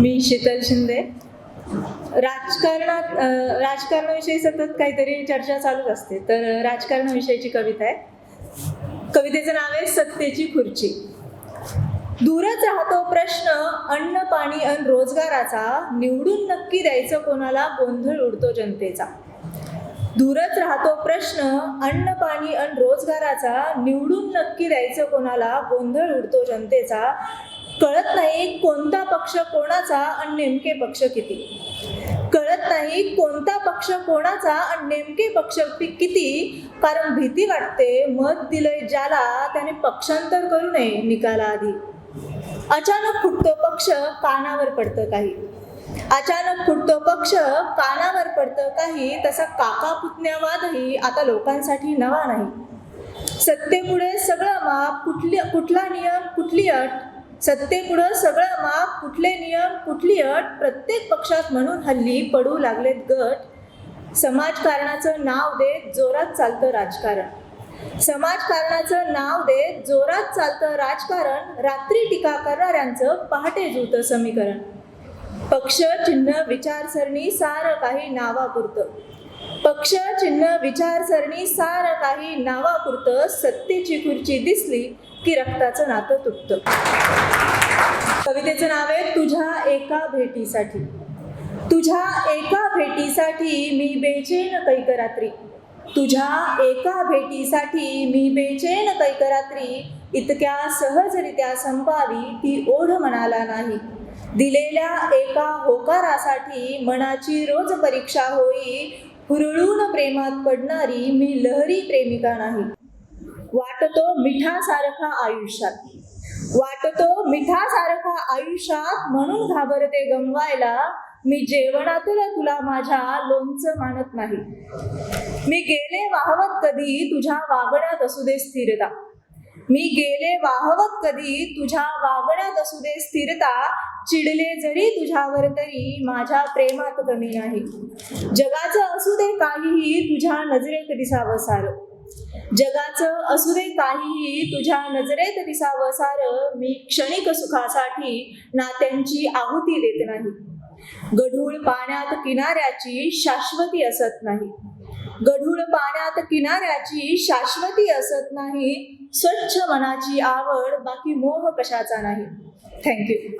मी शीतल शिंदे. राजकारणात राजकारणाविषयी सतत काहीतरी चर्चा चालूच असते. तर राजकारणाविषयीची कविता आहे. कवितेचं नाव आहे सत्तेची खुर्ची. दूरच राहतो प्रश्न अन्न पाणी अन रोजगाराचा. निवडून नक्की द्यायचं कोणाला गोंधळ उडतो जनतेचा. दूरच राहतो प्रश्न अन्न पाणी अन रोजगाराचा. निवडून नक्की द्यायचं कोणाला गोंधळ उडतो जनतेचा. कळत नाही कोणता पक्ष कोणाचा आणि नेमके पक्ष किती. कळत नाही कोणता पक्ष कोणाचा आणि नेमके पक्ष किती. कारण भीती वाटते मत दिलंय ज्याला त्याने पक्षांतर करू नये निकालाआधी. अचानक फुटतो पक्ष कानावर पडतं काही. अचानक फुटतो पक्ष कानावर पडतं काही. तसा काका पुतण्यावादही आता लोकांसाठी नवा नाही. सत्तेमुळे सगळं माप कुठली कुठला नियम कुठली अट सत्तेपुढं सगळं माप कुठले नियम कुठली अट प्रत्येक पक्षात म्हणून हल्ली पडू लागलेत गट. समाजकारणाचं नाव देत जोरात चालतं राजकारण. समाजकारणाचं नाव देत जोरात चालतं राजकारण रात्री टीका करणाऱ्यांचं पहाटे जुळतं समीकरण. पक्ष चिन्ह विचारसरणी सार काही नावापुरतं. पक्ष चिन्ह विचारसरणी सार काही नावापुरतं सत्तेची खुर्ची दिसली की रक्ताचं नातं तुटतं. कवितेचं नाव आहे तुझ्या एका भेटीसाठी. तुझ्या एका भेटीसाठी मी बेचैन कैकरात्री. तुझ्या एका भेटीसाठी मी बेचैन कैकरात्री. इतक्या सहजरित्या संपावी ती ओढ मनाला नाही. दिलेल्या एका होकारासाठी मनाची रोज परीक्षा होई. हुरळून प्रेमात पडणारी मी लहरी प्रेमिका नाही. वाटतो मिठासारखा आयुष्यात. वाटतो मिठासारखा आयुष्यात म्हणून घाबरते गमवायला. मी जेवणातून तुला माझ्या लोणचं मानत नाही. मी गेले वाहवत कधी तुझ्या वागण्यात असू दे स्थिरता. मी गेले वाहवत कधी तुझ्या वागण्यात असू दे स्थिरता. चिडले जरी तुझ्यावर तरी माझ्या प्रेमात कमी नाही जगाचं असू दे काहीही तुझ्या नजरेत दिसावं सारं. जगाचं असू दे काहीही तुझ्या नजरेत दिसावं सारं मी क्षणिक सुखासाठी नात्यांची आहुती देत नाही. गढूळ पाण्यात किनाऱ्याची शाश्वती असत नाही. गढूळ पाण्यात किनाऱ्याची शाश्वती असत नाही. स्वच्छ मनाची आवड बाकी मोह कशाचा नाही. थँक्यू